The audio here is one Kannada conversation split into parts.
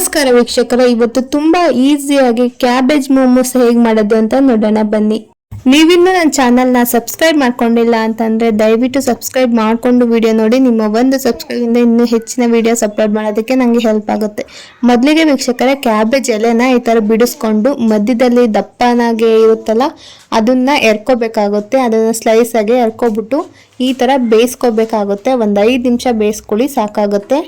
ನಮಸ್ಕಾರ ವೀಕ್ಷಕರ. ಇವತ್ತು ತುಂಬಾ ಈಸಿಯಾಗಿ ಕ್ಯಾಬೇಜ್ ಮೋಮೋಸ್ ಹೇಗ್ ಮಾಡೋದು ಅಂತ ನೋಡೋಣ. ಬನ್ನಿ. ನೀವಿನ್ನೂ ನನ್ನ ಚಾನಲ್ನ ಸಬ್ಸ್ಕ್ರೈಬ್ ಮಾಡ್ಕೊಂಡಿಲ್ಲ ಅಂತಂದ್ರೆ ದಯವಿಟ್ಟು ಸಬ್ಸ್ಕ್ರೈಬ್ ಮಾಡ್ಕೊಂಡು ವಿಡಿಯೋ ನೋಡಿ. ನಿಮ್ಮ ಒಂದು ಸಬ್ಸ್ಕ್ರೈಬ್ ಇಂದ ಇನ್ನೂ ಹೆಚ್ಚಿನ ವಿಡಿಯೋಸ್ ಅಪ್ಲೋಡ್ ಮಾಡೋದಕ್ಕೆ ನನಗೆ ಹೆಲ್ಪ್ ಆಗುತ್ತೆ. ಮೊದಲಿಗೆ ವೀಕ್ಷಕರೇ ಕ್ಯಾಬೇಜ್ ಎಲೆನ ಈ ತರ ಬಿಡಿಸ್ಕೊಂಡು ಮಧ್ಯದಲ್ಲಿ ದಪ್ಪನಾಗೆ ಇರುತ್ತಲ್ಲ, ಅದನ್ನ ಎರ್ಕೋಬೇಕಾಗುತ್ತೆ. ಅದನ್ನ ಸ್ಲೈಸ್ ಆಗಿ ಎರ್ಕೊಬಿಟ್ಟು ಈ ತರ ಬೇಯಿಸ್ಕೋಬೇಕಾಗುತ್ತೆ. ಒಂದು ಐದು ನಿಮಿಷ ಬೇಯಿಸ್ಕೊಳ್ಳಿ, ಸಾಕಾಗುತ್ತೆ.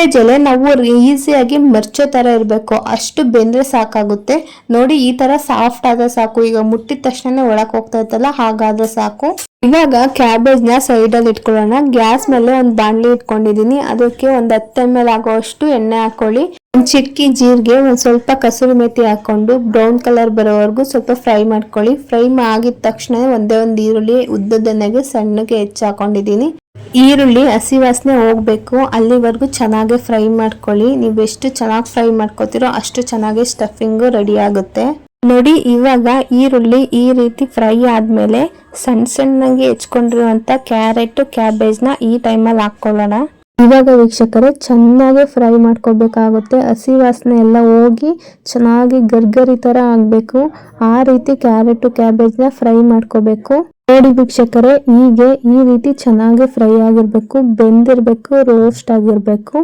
ಕ್ಯಾಬೇಜ್ ನಾವು ನಾವು ಈಸಿಯಾಗಿ ಮರ್ಚೋ ತರ ಇರಬೇಕು. ಅಷ್ಟು ಬೆಂದ್ರೆ ಸಾಕಾಗುತ್ತೆ. ನೋಡಿ, ಈ ತರ ಸಾಫ್ಟ್ ಆದ್ರೆ ಸಾಕು. ಈಗ ಮುಟ್ಟಿದ ತಕ್ಷಣ ಒಳಕ್ ಹೋಗ್ತಾ ಇತ್ತಲ್ಲ, ಹಾಗಾದ್ರೆ ಸಾಕು. ಇವಾಗ ಸೈಡ್ ಅಲ್ಲಿ ಇಟ್ಕೊಳ್ಳೋಣ. ಗ್ಯಾಸ್ ಮೇಲೆ ಒಂದು ಬಾಣಲಿ ಇಟ್ಕೊಂಡಿದೀನಿ. ಅದಕ್ಕೆ ಒಂದ್ ಹತ್ತು ಎಂ ಎಲ್ ಆಗೋಷ್ಟು ಎಣ್ಣೆ ಹಾಕೊಳ್ಳಿ. ಒಂದ್ ಚಿಟ್ಕಿ ಜೀರಿಗೆ, ಒಂದ್ ಸ್ವಲ್ಪ ಕಸೂರಿ ಮೆತಿ ಹಾಕೊಂಡು ಬ್ರೌನ್ ಕಲರ್ ಬರೋವರೆಗೂ ಸ್ವಲ್ಪ ಫ್ರೈ ಮಾಡ್ಕೊಳ್ಳಿ. ಫ್ರೈ ಆಗಿದ ತಕ್ಷಣ ಒಂದೇ ಒಂದು ಈರುಳ್ಳಿ ಉದ್ದದನೆಗೆ ಸಣ್ಣಗೆ ಹೆಚ್ಚು ಹಾಕೊಂಡಿದೀನಿ. ಈರುಳ್ಳಿ, ಹಸಿ ವಾಸನೆ ಹೋಗ್ಬೇಕು. ಅಲ್ಲಿವರೆಗೂ ಚೆನ್ನಾಗಿ ಫ್ರೈ ಮಾಡ್ಕೊಳ್ಳಿ. ನೀವು ಎಷ್ಟು ಚೆನ್ನಾಗಿ ಫ್ರೈ ಮಾಡ್ಕೋತೀರೋ ಅಷ್ಟು ಚೆನ್ನಾಗಿ ಸ್ಟಫಿಂಗು ರೆಡಿ ಆಗುತ್ತೆ. ನೋಡಿ, ಇವಾಗ ಈರುಳ್ಳಿ ಈ ರೀತಿ ಫ್ರೈ ಆದ್ಮೇಲೆ ಸಣ್ಣ ಸಣ್ಣಗೆ ಹೆಚ್ಕೊಂಡಿರುವಂತ ಕ್ಯಾರೆಟ್, ಕ್ಯಾಬೇಜ್ನ ಈ ಟೈಮಲ್ಲಿ ಹಾಕೊಳ್ಳೋಣ ಇವಾಗ ವೀಕ್ಷಕರೇ, ಚೆನ್ನಾಗಿ ಫ್ರೈ ಮಾಡ್ಕೋಬೇಕಾಗುತ್ತೆ ಹಸಿ ವಾಸನೆ ಎಲ್ಲ ಹೋಗಿ ಚೆನ್ನಾಗಿ ಗರ್ಗರಿ ಥರ ಆಗಬೇಕು. ಆ ರೀತಿ ಕ್ಯಾರೆಟ್ ಕ್ಯಾಬೇಜ್ನ ಫ್ರೈ ಮಾಡ್ಕೋಬೇಕು ನೋಡಿ ವೀಕ್ಷಕರೇ, ಹೀಗೆ ಈ ರೀತಿ ಚೆನ್ನಾಗಿ ಫ್ರೈ ಆಗಿರಬೇಕು, ಬೆಂದಿರಬೇಕು ರೋಸ್ಟ್ ಆಗಿರಬೇಕು.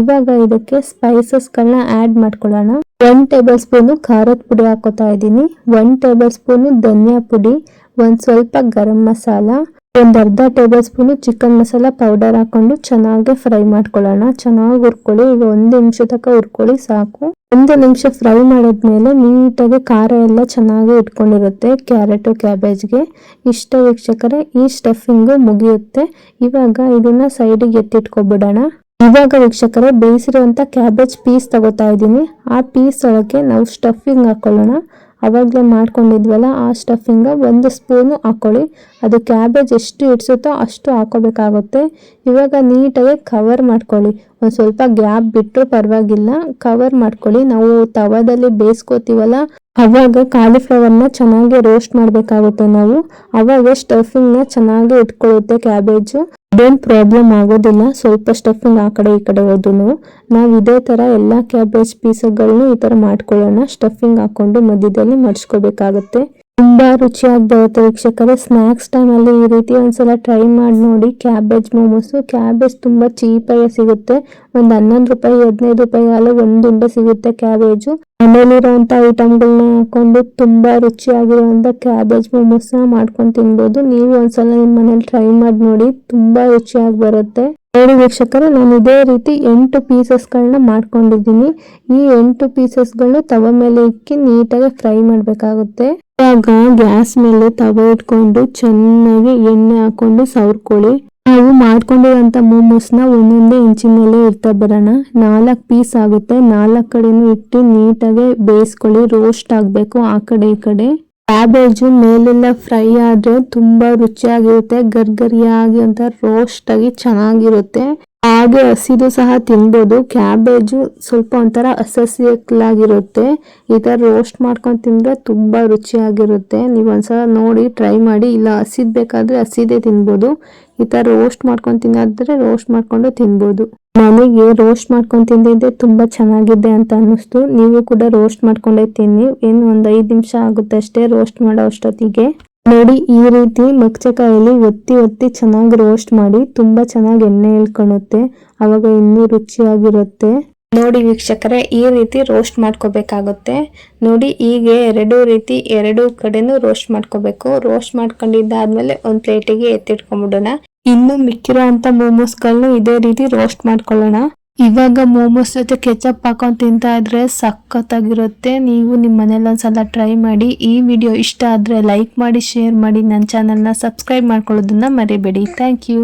ಇವಾಗ ಇದಕ್ಕೆ ಸ್ಪೈಸಸ್ಗಳನ್ನ ಆಡ್ ಮಾಡ್ಕೊಳ್ಳೋಣ. ಒನ್ ಟೇಬಲ್ ಸ್ಪೂನು ಖಾರದ ಪುಡಿ ಹಾಕೋತಾ ಇದ್ದೀನಿ. ಒನ್ ಟೇಬಲ್ ಸ್ಪೂನು ಧನಿಯಾ ಪುಡಿ, ಒಂದು ಸ್ವಲ್ಪ ಗರಂ ಮಸಾಲ ಒಂದ್ ಅರ್ಧ tablespoon chicken masala powder ಹಾಕೊಂಡು ಚೆನ್ನಾಗಿ ಫ್ರೈ ಮಾಡ್ಕೊಳ್ಳೋಣ. ಚೆನ್ನಾಗಿ ಹುರ್ಕೊಳ್ಳಿ. ಈಗ ಒಂದು ನಿಮಿಷ ತನಕ ಹುರ್ಕೊಳ್ಳಿ, ಸಾಕು. ಒಂದು ನಿಮಿಷ ಫ್ರೈ ಮಾಡಿದ್ಮೇಲೆ ನೀಟಾಗಿ ಖಾರ ಎಲ್ಲ ಚೆನ್ನಾಗಿ ಇಟ್ಕೊಂಡಿರುತ್ತೆ ಕ್ಯಾರೆಟು, ಕ್ಯಾಬೇಜ್ಗೆ. ಇಷ್ಟ ವೀಕ್ಷಕರೇ, ಈ ಸ್ಟಫಿಂಗು ಮುಗಿಯುತ್ತೆ. ಇವಾಗ ಇದನ್ನ ಸೈಡಿಗೆ ಎತ್ತಿಟ್ಕೊಬಿಡೋಣ. ಇವಾಗ ವೀಕ್ಷಕರೇ, ಬೇಯಿಸಿರುವಂಥ ಕ್ಯಾಬೇಜ್ ಪೀಸ್ ತಗೋತಾ ಇದ್ದೀನಿ. ಆ ಪೀಸ್ ಒಳಗೆ ನಾವು ಸ್ಟಫಿಂಗ್ ಹಾಕೊಳ್ಳೋಣ. ಅವಾಗಲೇ ಮಾಡ್ಕೊಂಡಿದ್ವಲ್ಲ, ಆ ಸ್ಟಫಿಂಗ ಒಂದು ಸ್ಪೂನು ಹಾಕೊಳ್ಳಿ. ಅದು ಕ್ಯಾಬೇಜ್ ಎಷ್ಟು ಇಡ್ಸುತ್ತೋ ಅಷ್ಟು ಹಾಕೋಬೇಕಾಗುತ್ತೆ. ಇವಾಗ ನೀಟಾಗಿ ಕವರ್ ಮಾಡ್ಕೊಳ್ಳಿ. ಒಂದು ಸ್ವಲ್ಪ ಗ್ಯಾಪ್ ಬಿಟ್ಟರು ಪರವಾಗಿಲ್ಲ ಕವರ್ ಮಾಡ್ಕೊಳ್ಳಿ. ನಾವು ತವಾದಲ್ಲಿ ಬೇಯಿಸ್ಕೋತೀವಲ್ಲ, ಅವಾಗ ಕಾಲಿಫ್ಲವರ್ನ ಚೆನ್ನಾಗಿ ರೋಸ್ಟ್ ಮಾಡಬೇಕಾಗುತ್ತೆ ನಾವು. ಅವಾಗ ಸ್ಟಫಿಂಗ್ನ ಚೆನ್ನಾಗಿ ಇಟ್ಕೊಳ್ಳುತ್ತೆ ಕ್ಯಾಬೇಜು ಅದೇನು ಪ್ರಾಬ್ಲಮ್ ಆಗೋದಿಲ್ಲ. ಸ್ವಲ್ಪ ಸ್ಟಫಿಂಗ್ ಆ ಕಡೆ ಈ ಕಡೆ ಹೋದ್ರು ನಾವು ಇದೇ ತರ ಎಲ್ಲ ಕ್ಯಾಬೇಜ್ ಪೀಸ್ಗಳನ್ನು ಈ ತರ ಮಾಡ್ಕೊಳ್ಳೋಣ. ಸ್ಟಫಿಂಗ್ ಹಾಕೊಂಡು ಮಧ್ಯದಲ್ಲಿ ಮಡ್ಸ್ಕೋಬೇಕಾಗುತ್ತೆ. ತುಂಬಾ ರುಚಿಯಾಗಿ ಬರುತ್ತೆ ವೀಕ್ಷಕರೇ. ಸ್ನಾಕ್ಸ್ ಟೈಮ್ ಅಲ್ಲಿ ಈ ರೀತಿ ಒಂದ್ಸಲ ಟ್ರೈ ಮಾಡಿ ನೋಡಿ. ಕ್ಯಾಬೇಜ್ ಮೋಮೋಸ್ ಕ್ಯಾಬೇಜ್ ತುಂಬಾ ಚೀಪಾಗಿ ಸಿಗುತ್ತೆ. ಒಂದು ಹನ್ನೊಂದು ರೂಪಾಯಿ, ಹದಿನೈದು ರೂಪಾಯಿ ಅಲ್ಲ ಒಂದು ಉಂಡೆ ಸಿಗುತ್ತೆ ಕ್ಯಾಬೇಜು ಮನೇಲಿರುವಂತ ಐಟಮ್ಗಳನ್ನ ಹಾಕೊಂಡು ತುಂಬಾ ರುಚಿಯಾಗಿರುವಂತ ಕ್ಯಾಬೇಜ್ ಮೋಮೋಸ್ ಮಾಡ್ಕೊಂಡು ತಿನ್ಬೋದು. ನೀವು ಒಂದ್ಸಲ ನಿಮ್ಮ ಮನೇಲಿ ಟ್ರೈ ಮಾಡಿ ನೋಡಿ. ತುಂಬಾ ರುಚಿಯಾಗಿ ಬರುತ್ತೆ. ನೋಡಿ ವೀಕ್ಷಕರು, ನಾನು ಇದೇ ರೀತಿ ಎಂಟು ಪೀಸಸ್ಗಳನ್ನ ಮಾಡ್ಕೊಂಡಿದ್ದೀನಿ. ಈ ಎಂಟು ಪೀಸಸ್ಗಳು ತವ ಮೇಲೆ ಇಕ್ಕಿ ನೀಟಾಗಿ ಫ್ರೈ ಮಾಡಬೇಕಾಗುತ್ತೆ. ಇವಾಗ ಗ್ಯಾಸ್ ಮೇಲೆ ತವ ಇಟ್ಕೊಂಡು ಚೆನ್ನಾಗಿ ಎಣ್ಣೆ ಹಾಕೊಂಡು ಸವರ್ಕೊಳ್ಳಿ. ನಾವು ಮಾಡ್ಕೊಂಡಿರೋಂಥ ಮೋಮೋಸ್ನ ಒಂದೊಂದೇ ಇಂಚಿನ ಮೇಲೆ ಇರ್ತಾ ಬರೋಣ. ನಾಲ್ಕು ಪೀಸ್ ಆಗುತ್ತೆ. ನಾಲ್ಕು ಕಡೆನೂ ಇಟ್ಟು ನೀಟಾಗಿ ಬೇಯಿಸ್ಕೊಳ್ಳಿ. ರೋಸ್ಟ್ ಆಗಬೇಕು ಆ ಕಡೆ ಈ ಕಡೆ. ಕ್ಯಾಬೇಜು ಮೇಲೆಲ್ಲ ಫ್ರೈ ಆದ್ರೆ ತುಂಬಾ ರುಚಿಯಾಗಿರುತ್ತೆ ಗರ್ಗರಿಯಾಗಿ ಅಂತ ರೋಸ್ಟ್ ಆಗಿ ಚೆನ್ನಾಗಿರುತ್ತೆ. ಹಾಗೆ ಹಸಿದು ಸಹ ತಿನ್ಬೋದು. ಕ್ಯಾಬೇಜು ಸ್ವಲ್ಪ ಒಂಥರ ಹಸಸಿಯಾಗಿರುತ್ತೆ ಈ ಥರ ರೋಸ್ಟ್ ಮಾಡ್ಕೊಂಡು ತಿಂದರೆ ತುಂಬಾ ರುಚಿಯಾಗಿರುತ್ತೆ. ನೀವು ಒಂದ್ಸಲ ನೋಡಿ ಟ್ರೈ ಮಾಡಿ. ಇಲ್ಲ ಹಸಿದ್ ಬೇಕಾದರೆ ಹಸಿದೇ ತಿನ್ಬೋದು. ಈ ಥರ ರೋಸ್ಟ್ ಮಾಡ್ಕೊಂಡು ತಿನ್ನೋದ್ರೆ ರೋಸ್ಟ್ ಮಾಡ್ಕೊಂಡು ತಿನ್ಬೋದು. ನನಗೆ ರೋಸ್ಟ್ ಮಾಡ್ಕೊಂಡು ತಿಂದಿದ್ದೆ ತುಂಬಾ ಚೆನ್ನಾಗಿದೆ ಅಂತ ಅನ್ನಿಸ್ತು. ನೀವು ಕೂಡ ರೋಸ್ಟ್ ಮಾಡ್ಕೊಂಡೇ ತಿನ್ನಿ. ಏನು ಒಂದು ಐದು ನಿಮಿಷ ಆಗುತ್ತೆ ಅಷ್ಟೇ ರೋಸ್ಟ್ ಮಾಡೋ ಅಷ್ಟೊತ್ತಿಗೆ. ನೋಡಿ, ಈ ರೀತಿ ಮಗ್ಚಕಾಯಲ್ಲಿ ಒತ್ತಿ ಒತ್ತಿ ಚೆನ್ನಾಗಿ ರೋಸ್ಟ್ ಮಾಡಿ ತುಂಬಾ ಚೆನ್ನಾಗಿ ಎಣ್ಣೆ ಇಳ್ಕೊಳುತ್ತೆ ಅವಾಗ ಇನ್ನೂ ರುಚಿಯಾಗಿರುತ್ತೆ. ನೋಡಿ ವೀಕ್ಷಕರೇ, ಈ ರೀತಿ ರೋಸ್ಟ್ ಮಾಡ್ಕೋಬೇಕಾಗುತ್ತೆ. ನೋಡಿ, ಹೀಗೆ ಎರಡು ರೀತಿ, ಎರಡು ಕಡೆನೂ ರೋಸ್ಟ್ ಮಾಡ್ಕೋಬೇಕು. ರೋಸ್ಟ್ ಮಾಡ್ಕೊಂಡಿದ್ದಾದ್ಮೇಲೆ ಒಂದು ಪ್ಲೇಟಿಗೆ ಎತ್ತಿಟ್ಕೊಂಡ್ಬಿಡೋಣ ಇನ್ನು ಮಿಕ್ಕಿರೋ ಅಂತ ಮೋಮೋಸ್ಗಳನ್ನ ಇದೇ ರೀತಿ ರೋಸ್ಟ್ ಮಾಡ್ಕೊಳ್ಳೋಣ. ಇವಾಗ ಮೋಮೋಸ್ ಜೊತೆ ಕೆಚಪ್ ಹಾಕೊಂಡು ತಿಂತಾ ಇದ್ರೆ ಸಖತ್ತಾಗಿರುತ್ತೆ. ನೀವು ನಿಮ್ಮ ಮನೇಲಿ ಒಂದ್ಸಲ ಟ್ರೈ ಮಾಡಿ. ಈ ವಿಡಿಯೋ ಇಷ್ಟ ಆದ್ರೆ ಲೈಕ್ ಮಾಡಿ, ಶೇರ್ ಮಾಡಿ. ನನ್ನ ಚಾನೆಲ್ನ ಸಬ್ಸ್ಕ್ರೈಬ್ ಮಾಡ್ಕೊಳ್ಳೋದನ್ನ ಮರಿಬೇಡಿ. Thank you.